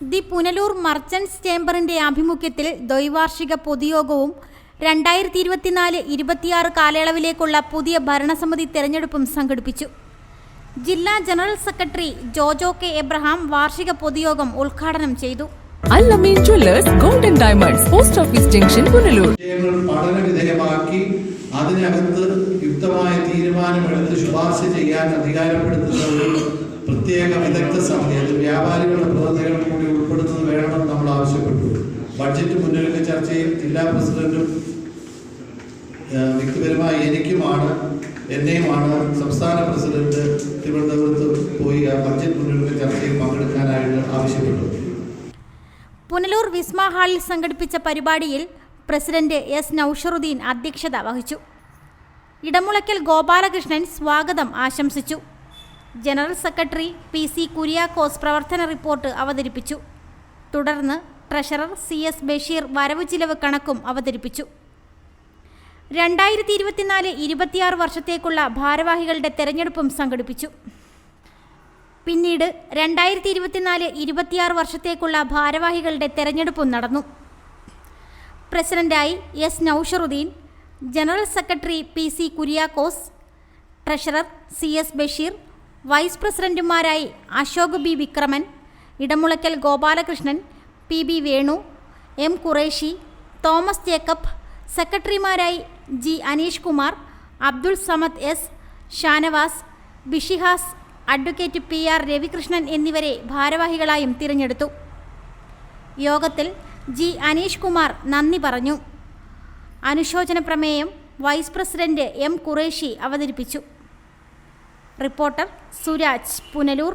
The Punalur merchants ചേംബറിന്റെ ആഭിമുഖ്യത്തിൽ ദ്വൈവാർഷിക പൊതുയോഗവും രണ്ടായിരത്തി ഇരുപത്തിനാല് ഇരുപത്തിയാറ് കാലയളവിലേക്കുള്ള പുതിയ ഭരണസമിതി തെരഞ്ഞെടുപ്പും സംഘടിപ്പിച്ചു. ജില്ലാ general secretary Jojo K Abraham വാർഷിക പൊതുയോഗം ഉദ്ഘാടനം ചെയ്തു. Allameen jewellers golden diamonds post office junction Punalur. പഠന വിധേയമാക്കി അതിനകത്ത് യുക്തമായ തീരുമാനമെടുത്ത് ശുപാർശ ചെയ്യാൻ അധികാരപ്പെടുത്തുന്ന ഒരു പ്രത്യേക വിദഗ്ധ സമിതി അത് വ്യാപാരികളുടെ പ്രതിനിധികൾ ബഡ്ജറ്റ് മുന്നൊരുക്ക ചർച്ചയിൽ ജില്ലാ പ്രസിഡന്റും വ്യക്തിപരമായി എനിക്കുമാണ് എന്നെയുമാണ് സംസ്ഥാന പ്രസിഡന്റ് തിരുവനന്തപുരത്ത് പോയി ആ ബഡ്ജറ്റ് മുന്നൊരുക്ക ചർച്ചയിൽ പങ്കെടുക്കാനായിട്ട് ആവശ്യപ്പെട്ടു പുനലൂർ വിസ്മ ഹാളിൽ സംഘടിപ്പിച്ച പരിപാടിയിൽ പ്രസിഡന്റ് എസ് നൌഷറുദ്ദീൻ അധ്യക്ഷത വഹിച്ചു. ഇടമുളയ്ക്കൽ ഗോപാലകൃഷ്ണൻ സ്വാഗതം ആശംസിച്ചു. General secretary P C Kuriakose പ്രവർത്തന റിപ്പോർട്ട് അവതരിപ്പിച്ചു. തുടർന്ന് ട്രഷറർ സി എസ് ബഷീർ വരവ് ചിലവ് കണക്കും അവതരിപ്പിച്ചു. രണ്ടായിരത്തി ഇരുപത്തിനാല് ഇരുപത്തിയാറ് വർഷത്തേക്കുള്ള ഭാരവാഹികളുടെ തെരഞ്ഞെടുപ്പും സംഘടിപ്പിച്ചു. പിന്നീട് രണ്ടായിരത്തി ഇരുപത്തിനാല് ഇരുപത്തിയാറ് വർഷത്തേക്കുള്ള ഭാരവാഹികളുടെ തെരഞ്ഞെടുപ്പും നടന്നു. പ്രസിഡന്റായി S Nausharuddeen general secretary P C Kuriakose treasurer C S Basheer vice പ്രസിഡന്റുമാരായി Ashok B Vikraman Edamulakkal Gopalakrishnan P B Venu M Qureshi Thomas Jacob സെക്രട്ടറിമാരായി G Aneesh Kumar Abdul Samad S Shanavas Bishihas advocate P R Ravikrishnan എന്നിവരെ ഭാരവാഹികളായും തിരഞ്ഞെടുത്തു. യോഗത്തിൽ G Aneesh Kumar നന്ദി പറഞ്ഞു. അനുശോചന പ്രമേയം vice president M Qureshi അവതരിപ്പിച്ചു. Reporter Suraj Punalur.